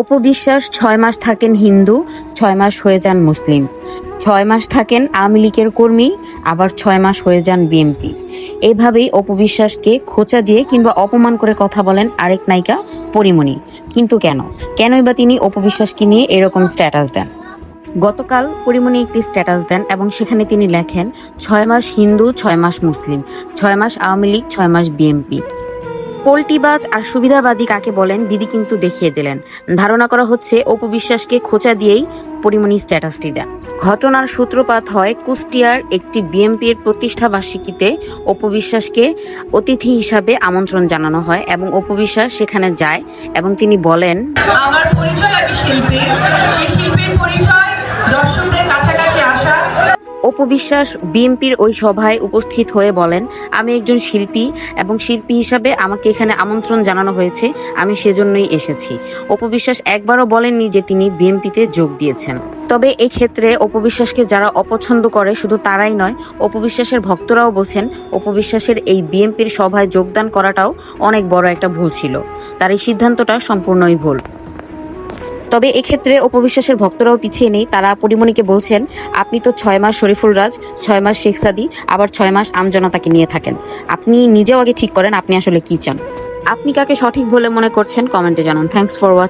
অপবিশ্বাস, ছয় মাস থাকেন হিন্দু, ছয় মাস হয়ে যান মুসলিম। ছয় মাস থাকেন আওয়ামী লীগের কর্মী, আবার ছয় মাস হয়ে যান বিএমপি এভাবেই অপবিশ্বাসকে খোঁচা দিয়ে কিংবা অপমান করে কথা বলেন আরেক নায়িকা পরিমণি। কিন্তু কেন? কেনই বা তিনি অপবিশ্বাসকে নিয়ে এরকম স্ট্যাটাস দেন? গতকাল পরিমণি একটি স্ট্যাটাস দেন এবং সেখানে তিনি লেখেন, ছয় মাস হিন্দু, ছয় মাস মুসলিম, ছয় মাস আওয়ামী লীগ, ছয় মাস বিএমপি পোল্টিবাজ আর সুবিধাবাদী কাকে বলেন, দিদি কিন্তু দেখিয়ে দিলেন। ধারণা করা হচ্ছে, অপু বিশ্বাসকে খোঁচা দিয়েই পরিমণি স্ট্যাটাসটি দেন। ঘটনার সূত্রপাত হয় কুষ্টিয়ার একটি বিএমপির প্রতিষ্ঠা বার্ষিকীতে অপু বিশ্বাসকে অতিথি হিসাবে আমন্ত্রণ জানানো হয় এবং অপু বিশ্বাস সেখানে যায় এবং তিনি বলেন, আমার পরিচয় আমি শিল্পী। সেই শিল্পীর পরিচয় অপবিশ্বাস বিএনপির ওই সভায় উপস্থিত হয়ে বলেন, আমি একজন শিল্পী এবং শিল্পী হিসাবে আমাকে এখানে আমন্ত্রণ জানানো হয়েছে, আমি সেজন্যই এসেছি। অপবিশ্বাস একবারও বলেননি যে তিনি বিএনপিতে যোগ দিয়েছেন। তবে এই ক্ষেত্রে অপবিশ্বাসকে যারা অপছন্দ করে শুধু তারাই নয়, অপবিশ্বাসের ভক্তরাও বলছেন, অপবিশ্বাসের এই বিএনপির সভায় যোগদান করাটাও অনেক বড় একটা ভুল ছিল। তার এই সিদ্ধান্তটা সম্পূর্ণই ভুল। তবে এক্ষেত্রে অপবিশ্বাসের ভক্তরাও পিছিয়ে নেই। তারা পরিমণিকে বলছেন, আপনি তো ছয় মাস শরীফুল রাজ, ছয় মাস শেখ সাদি, আবার ছয় মাস আমজনতাকে নিয়ে থাকেন। আপনি নিজেও আগে ঠিক করেন, আপনি আসলে কি চান? আপনি কাকে সঠিক বলে মনে করছেন, কমেন্টে জানান। Thanks for watch